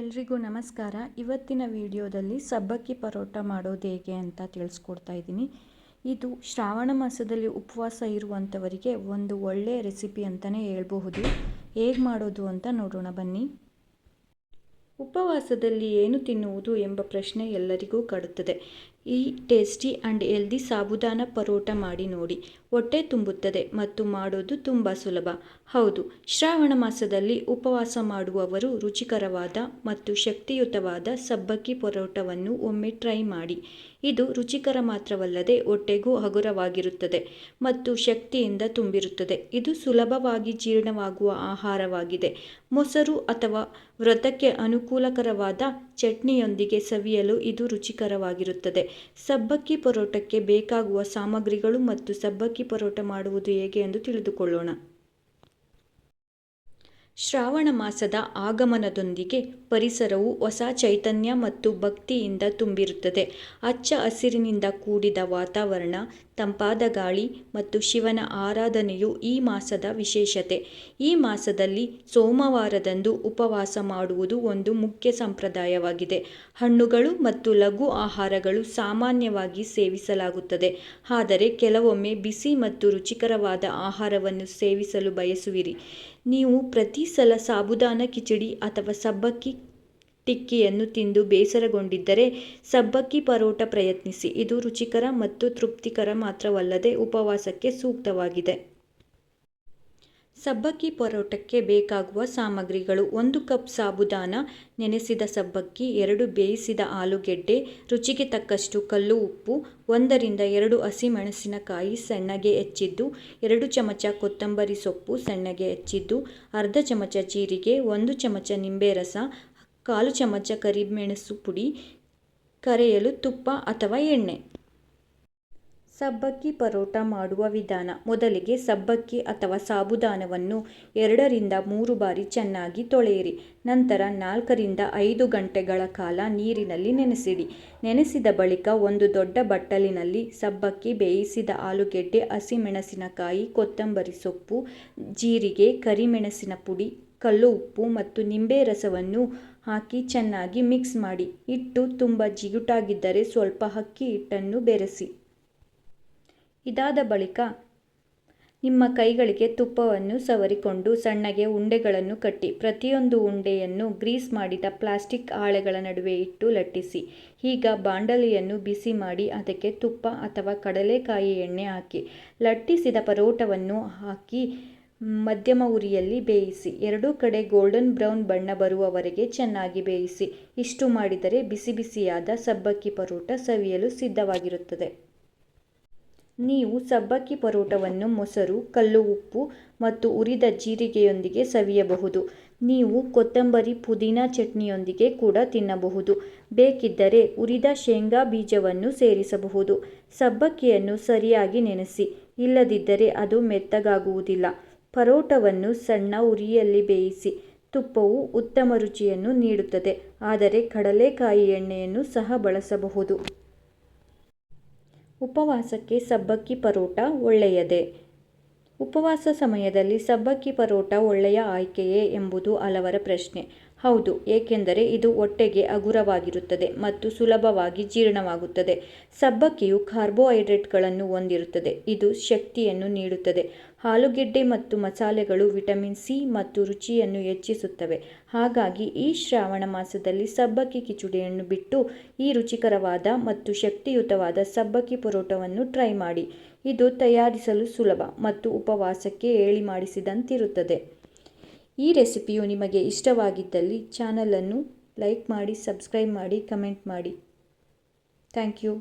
ಎಲ್ರಿಗೂ ನಮಸ್ಕಾರ. ಇವತ್ತಿನ ವಿಡಿಯೋದಲ್ಲಿ ಸಬ್ಬಕ್ಕಿ ಪರೋಟ ಮಾಡೋದು ಹೇಗೆ ಅಂತ ತಿಳಿಸ್ಕೊಡ್ತಾ ಇದ್ದೀನಿ. ಇದು ಶ್ರಾವಣ ಮಾಸದಲ್ಲಿ ಉಪವಾಸ ಇರುವಂಥವರಿಗೆ ಒಂದು ಒಳ್ಳೆಯ ರೆಸಿಪಿ ಅಂತಲೇ ಹೇಳ್ಬಹುದು. ಹೇಗೆ ಮಾಡೋದು ಅಂತ ನೋಡೋಣ, ಬನ್ನಿ. ಉಪವಾಸದಲ್ಲಿ ಏನು ತಿನ್ನುವುದು ಎಂಬ ಪ್ರಶ್ನೆ ಎಲ್ಲರಿಗೂ ಕಾಡುತ್ತದೆ. ಈ tasty and healthy sabudana paratha ಮಾಡಿ ನೋಡಿ. ಹೊಟ್ಟೆ ತುಂಬುತ್ತದೆ ಮತ್ತು ಮಾಡೋದು ತುಂಬ ಸುಲಭ. ಹೌದು, ಶ್ರಾವಣ ಮಾಸದಲ್ಲಿ ಉಪವಾಸ ಮಾಡುವವರು ರುಚಿಕರವಾದ ಮತ್ತು ಶಕ್ತಿಯುತವಾದ ಸಬ್ಬಕ್ಕಿ ಪರೋಟವನ್ನು ಒಮ್ಮೆ ಟ್ರೈ ಮಾಡಿ. ಇದು ರುಚಿಕರ ಮಾತ್ರವಲ್ಲದೆ ಹೊಟ್ಟೆಗೂ ಹಗುರವಾಗಿರುತ್ತದೆ ಮತ್ತು ಶಕ್ತಿಯಿಂದ ತುಂಬಿರುತ್ತದೆ. ಇದು ಸುಲಭವಾಗಿ ಜೀರ್ಣವಾಗುವ ಆಹಾರವಾಗಿದೆ. ಮೊಸರು ಅಥವಾ ವ್ರತಕ್ಕೆ ಅನುಕೂಲಕರವಾದ ಚಟ್ನಿಯೊಂದಿಗೆ ಸವಿಯಲು ಇದು ರುಚಿಕರವಾಗಿರುತ್ತದೆ. ಸಬ್ಬಕ್ಕಿ ಪರೋಟಕ್ಕೆ ಬೇಕಾಗುವ ಸಾಮಗ್ರಿಗಳು ಮತ್ತು ಸಬ್ಬಕ್ಕಿ ಪರೋಟ ಮಾಡುವುದು ಹೇಗೆ ಎಂದು ತಿಳಿದುಕೊಳ್ಳೋಣ. ಶ್ರಾವಣ ಮಾಸದ ಆಗಮನದೊಂದಿಗೆ ಪರಿಸರವು ಹೊಸ ಚೈತನ್ಯ ಮತ್ತು ಭಕ್ತಿಯಿಂದ ತುಂಬಿರುತ್ತದೆ. ಅಚ್ಚ ಹಸಿರಿನಿಂದ ಕೂಡಿದ ವಾತಾವರಣ, ತಂಪಾದ ಗಾಳಿ ಮತ್ತು ಶಿವನ ಆರಾಧನೆಯು ಈ ಮಾಸದ ವಿಶೇಷತೆ. ಈ ಮಾಸದಲ್ಲಿ ಸೋಮವಾರದಂದು ಉಪವಾಸ ಮಾಡುವುದು ಒಂದು ಮುಖ್ಯ ಸಂಪ್ರದಾಯವಾಗಿದೆ. ಹಣ್ಣುಗಳು ಮತ್ತು ಲಘು ಆಹಾರಗಳು ಸಾಮಾನ್ಯವಾಗಿ ಸೇವಿಸಲಾಗುತ್ತದೆ. ಆದರೆ ಕೆಲವೊಮ್ಮೆ ಬಿಸಿ ಮತ್ತು ರುಚಿಕರವಾದ ಆಹಾರವನ್ನು ಸೇವಿಸಲು ಬಯಸುವಿರಿ. ನೀವು ಪ್ರತಿ ಸಲ ಸಾಬುದಾನ ಕಿಚಡಿ ಅಥವಾ ಸಬ್ಬಕ್ಕಿ ಟಿಕ್ಕಿಯನ್ನು ತಿಂದು ಬೇಸರಗೊಂಡಿದ್ದರೆ ಸಬ್ಬಕ್ಕಿ ಪರೋಟ ಪ್ರಯತ್ನಿಸಿ. ಇದು ರುಚಿಕರ ಮತ್ತು ತೃಪ್ತಿಕರ ಮಾತ್ರವಲ್ಲದೆ ಉಪವಾಸಕ್ಕೆ ಸೂಕ್ತವಾಗಿದೆ. ಸಬ್ಬಕ್ಕಿ ಪರೋಟಕ್ಕೆ ಬೇಕಾಗುವ ಸಾಮಗ್ರಿಗಳು ಒಂದು ಕಪ್ ಸಾಬುದಾನ, ನೆನೆಸಿದ ಸಬ್ಬಕ್ಕಿ, ಎರಡು ಬೇಯಿಸಿದ ಆಲೂಗೆಡ್ಡೆ, ರುಚಿಗೆ ತಕ್ಕಷ್ಟು ಕಲ್ಲು ಉಪ್ಪು, ಒಂದರಿಂದ ಎರಡು ಹಸಿಮೆಣಸಿನಕಾಯಿ ಸಣ್ಣಗೆ ಹೆಚ್ಚಿದ್ದು, ಎರಡು ಚಮಚ ಕೊತ್ತಂಬರಿ ಸೊಪ್ಪು ಸಣ್ಣಗೆ ಹೆಚ್ಚಿದ್ದು, ಅರ್ಧ ಚಮಚ ಜೀರಿಗೆ, ಒಂದು ಚಮಚ ನಿಂಬೆ ರಸ, ಕಾಲು ಚಮಚ ಕರಿಮೆಣಸು ಪುಡಿ, ಕರೆಯಲು ತುಪ್ಪ ಅಥವಾ ಎಣ್ಣೆ. ಸಬ್ಬಕ್ಕಿ ಪರೋಟ ಮಾಡುವ ವಿಧಾನ. ಮೊದಲಿಗೆ ಸಬ್ಬಕ್ಕಿ ಅಥವಾ ಸಾಬುದಾನವನ್ನು ಎರಡರಿಂದ ಮೂರು ಬಾರಿ ಚೆನ್ನಾಗಿ ತೊಳೆಯಿರಿ. ನಂತರ ನಾಲ್ಕರಿಂದ ಐದು ಗಂಟೆಗಳ ಕಾಲ ನೀರಿನಲ್ಲಿ ನೆನೆಸಿಡಿ. ನೆನೆಸಿದ ಬಳಿಕ ಒಂದು ದೊಡ್ಡ ಬಟ್ಟಲಿನಲ್ಲಿ ಸಬ್ಬಕ್ಕಿ ಬೇಯಿಸಿದ ಆಲೂಗೆಡ್ಡೆ, ಹಸಿಮೆಣಸಿನಕಾಯಿ, ಕೊತ್ತಂಬರಿ ಸೊಪ್ಪು, ಜೀರಿಗೆ, ಕರಿಮೆಣಸಿನ ಪುಡಿ, ಕಲ್ಲು ಉಪ್ಪು ಮತ್ತು ನಿಂಬೆ ರಸವನ್ನು ಹಾಕಿ ಚೆನ್ನಾಗಿ ಮಿಕ್ಸ್ ಮಾಡಿ. ಹಿಟ್ಟು ತುಂಬ ಜಿಗುಟಾಗಿದ್ದರೆ ಸ್ವಲ್ಪ ಅಕ್ಕಿ ಹಿಟ್ಟನ್ನು ಬೆರೆಸಿ. ಇದಾದ ಬಳಿಕ ನಿಮ್ಮ ಕೈಗಳಿಗೆ ತುಪ್ಪವನ್ನು ಸವರಿಕೊಂಡು ಸಣ್ಣಗೆ ಉಂಡೆಗಳನ್ನು ಕಟ್ಟಿ, ಪ್ರತಿಯೊಂದು ಉಂಡೆಯನ್ನು ಗ್ರೀಸ್ ಮಾಡಿದ ಪ್ಲಾಸ್ಟಿಕ್ ಹಾಳೆಗಳ ನಡುವೆ ಇಟ್ಟು ಲಟ್ಟಿಸಿ, ಈಗ ಬಾಂಡಲಿಯನ್ನು ಬಿಸಿ ಮಾಡಿ ಅದಕ್ಕೆ ತುಪ್ಪ ಅಥವಾ ಕಡಲೆಕಾಯಿ ಎಣ್ಣೆ ಹಾಕಿ, ಲಟ್ಟಿಸಿದ ಪರೋಟವನ್ನು ಹಾಕಿ ಮಧ್ಯಮ ಉರಿಯಲ್ಲಿ ಬೇಯಿಸಿ, ಎರಡೂ ಕಡೆ ಗೋಲ್ಡನ್ ಬ್ರೌನ್ ಬಣ್ಣ ಬರುವವರೆಗೆ ಚೆನ್ನಾಗಿ ಬೇಯಿಸಿ, ಇಷ್ಟು ಮಾಡಿದರೆ ಬಿಸಿ ಬಿಸಿಯಾದ ಸಬ್ಬಕ್ಕಿ ಪರೋಟ ಸವಿಯಲು ಸಿದ್ಧವಾಗಿರುತ್ತದೆ. ನೀವು ಸಬ್ಬಕ್ಕಿ ಪರೋಟವನ್ನು ಮೊಸರು, ಕಲ್ಲು ಉಪ್ಪು ಮತ್ತು ಉರಿದ ಜೀರಿಗೆಯೊಂದಿಗೆ ಸವಿಯಬಹುದು. ನೀವು ಕೊತ್ತಂಬರಿ, ಪುದೀನ ಚಟ್ನಿಯೊಂದಿಗೆ ಕೂಡ ತಿನ್ನಬಹುದು. ಬೇಕಿದ್ದರೆ ಉರಿದ ಶೇಂಗಾ ಬೀಜವನ್ನು ಸೇರಿಸಬಹುದು. ಸಬ್ಬಕ್ಕಿಯನ್ನು ಸರಿಯಾಗಿ ನೆನೆಸಿ, ಇಲ್ಲದಿದ್ದರೆ ಅದು ಮೆತ್ತಗಾಗುವುದಿಲ್ಲ. ಪರೋಟವನ್ನು ಸಣ್ಣ ಉರಿಯಲ್ಲಿ ಬೇಯಿಸಿ, ತುಪ್ಪವು ಉತ್ತಮ ರುಚಿಯನ್ನು ನೀಡುತ್ತದೆ. ಆದರೆ ಕಡಲೆಕಾಯಿ ಎಣ್ಣೆಯನ್ನು ಸಹ ಬಳಸಬಹುದು. ಉಪವಾಸಕ್ಕೆ ಸಬ್ಬಕ್ಕಿ ಪರೋಟ ಒಳ್ಳೆಯದೇ? ಉಪವಾಸ ಸಮಯದಲ್ಲಿ ಸಬ್ಬಕ್ಕಿ ಪರೋಟ ಒಳ್ಳೆಯ ಆಯ್ಕೆಯೇ ಎಂಬುದು ಹಲವರ ಪ್ರಶ್ನೆ. ಹೌದು, ಏಕೆಂದರೆ ಇದು ಹೊಟ್ಟೆಗೆ ಹಗುರವಾಗಿರುತ್ತದೆ ಮತ್ತು ಸುಲಭವಾಗಿ ಜೀರ್ಣವಾಗುತ್ತದೆ. ಸಬ್ಬಕ್ಕಿಯು ಕಾರ್ಬೋಹೈಡ್ರೇಟ್ಗಳನ್ನು ಹೊಂದಿರುತ್ತದೆ, ಇದು ಶಕ್ತಿಯನ್ನು ನೀಡುತ್ತದೆ. ಆಲೂಗೆಡ್ಡೆ ಮತ್ತು ಮಸಾಲೆಗಳು ವಿಟಮಿನ್ ಸಿ ಮತ್ತು ರುಚಿಯನ್ನು ಹೆಚ್ಚಿಸುತ್ತವೆ. ಹಾಗಾಗಿ ಈ ಶ್ರಾವಣ ಮಾಸದಲ್ಲಿ ಸಬ್ಬಕ್ಕಿ ಕಿಚುಡಿಯನ್ನು ಬಿಟ್ಟು ಈ ರುಚಿಕರವಾದ ಮತ್ತು ಶಕ್ತಿಯುತವಾದ ಸಬ್ಬಕ್ಕಿ ಪರೋಟವನ್ನು ಟ್ರೈ ಮಾಡಿ. ಇದು ತಯಾರಿಸಲು ಸುಲಭ ಮತ್ತು ಉಪವಾಸಕ್ಕೆ ಹೇಳಿ ಮಾಡಿಸಿದಂತಿರುತ್ತದೆ ಈ ರೆಸಿಪಿಯು ನಿಮಗೆ ಇಷ್ಟವಾಗಿದ್ದಲ್ಲಿ ಚಾನಲನ್ನು ಲೈಕ್ ಮಾಡಿ ಸಬ್ಸ್ಕ್ರೈಬ್ ಮಾಡಿ ಕಮೆಂಟ್ ಮಾಡಿ. Thank you.